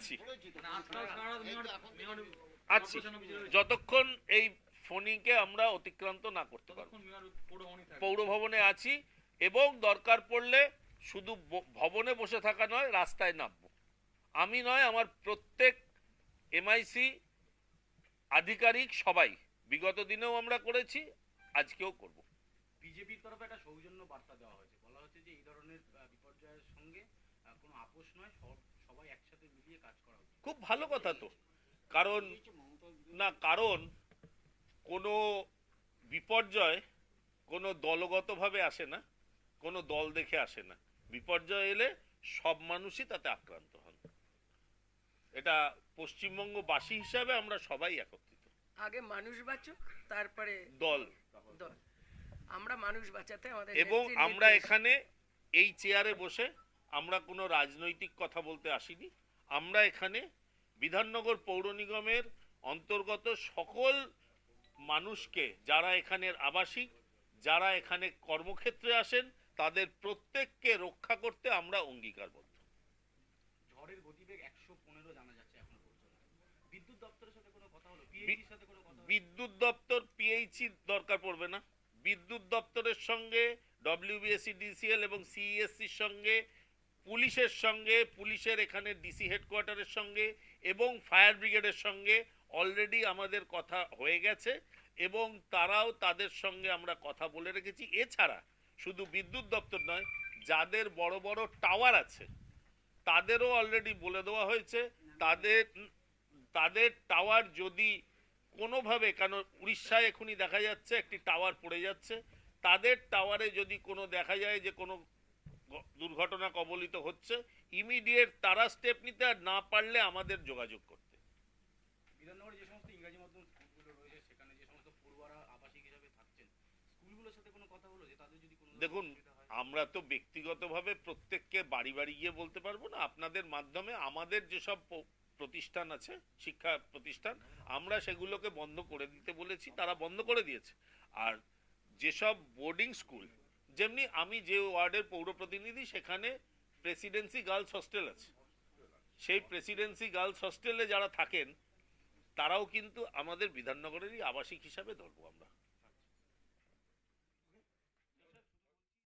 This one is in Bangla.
আছি। আছি। যতক্ষণ এই ফণিকে আমরা অতিক্রান্ত না করতে পারব। পৌর ভবনে আছি এবং দরকার পড়লে শুধু ভবনে বসে থাকা নয়, রাস্তায় নামবো। আমি নয়, আমার প্রত্যেক এমআইসি আধিকারিক সবাই, বিগত দিনেও আমরা করেছি, আজকেও করব। বিজেপির তরফে একটা সৌজন্য বার্তা দেওয়া হয়েছে। বলা হচ্ছে যে এই ধরনের বিপর্যয়ের সঙ্গে কোনো আপোষ নয়, সব- সবাই একসাথে খুব ভালো কথা তো। কারণ না কারণ কোনো বিপর্যয় কোনো দলগতভাবে আসে না কোনো দল দেখে আসে না। বিপর্যয় এলে সব মানুষই তাতে আক্রান্ত হন। এটা পশ্চিমবঙ্গবাসী হিসাবে আমরা সবাই একত্রিত। আগে মানুষ বাঁচুক তারপরে দল। দল। আমরা মানুষ বাঁচাতে আমাদের এবং আমরা এখানে এই চেয়ারে বসে আমরা কোনো রাজনৈতিক কথা বলতে আসিনি। আমরা এখানে বিধাননগর পৌর নিগমের অন্তর্গত সকল মানুষকে যারা এখানের আবাসিক যারা এখানে কর্মক্ষেত্রে আসেন তাদের প্রত্যেককে রক্ষা করতে আমরা অঙ্গীকারবদ্ধ। ঝড়ের গতিবেগ একশো পনেরো জানা যাচ্ছে এখনও বিদ্যুৎ দপ্তরের সাথে কোনো কথা হলো? পিএইচির সাথে কোনো কথা বিদ্যুৎ দপ্তর পিএইচি দরকার পড়বে না। বিদ্যুৎ দপ্তরের সঙ্গে ডব্লিউবিএসসি ডিসিএল এবং সিইএসসির সঙ্গে পুলিশের সঙ্গে, পুলিশের এখানে ডিসি হেডকোয়ার্টারের সঙ্গে এবং ফায়ার ব্রিগেডের সঙ্গে অলরেডি আমাদের কথা হয়ে গেছে এবং তারাও তাদের সঙ্গে আমরা কথা বলে রেখেছি। এছাড়া শুধু বিদ্যুৎ দপ্তর নয়, যাদের বড় বড় টাওয়ার আছে, তাদেরও অলরেডি বলে দেওয়া হয়েছে। তাদের তাদের টাওয়ার যদি কোনোভাবে, কেন উড়িষ্যায় এখনই দেখা যাচ্ছে, একটি টাওয়ার পড়ে যাচ্ছে। তাদের টাওয়ারে যদি কোনো দেখা যায় যে কোনো দুর্ঘটনা কবলিত হচ্ছে ইমিডিয়েট তারা স্টেপ নিতে আর না পারলে আমাদের যোগাযোগ করতে। বিধাননগরে যে সমস্ত ইংরাজি মাধ্যম স্কুলগুলো রয়েছে সেখানে যে সমস্ত পড়ুয়ারা আবাসিক হিসাবে থাকছেন স্কুলগুলোর সাথে কোনো কথা হলো যে তাদের যদি কোনো দেখুন আমরা তো ব্যক্তিগতভাবে প্রত্যেককে বাড়ি বাড়ি গিয়ে বলতে পারব না আপনাদের মাধ্যমে আমাদের যেসব প্রতিষ্ঠান আছে শিক্ষা প্রতিষ্ঠান আমরা সেগুলোকে বন্ধ করে দিতে বলেছি তারা বন্ধ করে দিয়েছে। আর যেসব বোর্ডিং স্কুল যেমনি আমি যে ওয়ার্ডের পৌর প্রতিনিধি, সেখানে প্রেসিডেন্সি গার্লস হস্টেল আছে। সেই প্রেসিডেন্সি গার্লস হস্টেলে যারা থাকেন, তারাও কিন্তু আমাদের বিধাননগরেরই আবাসিক হিসাবে ধরবো আমরা।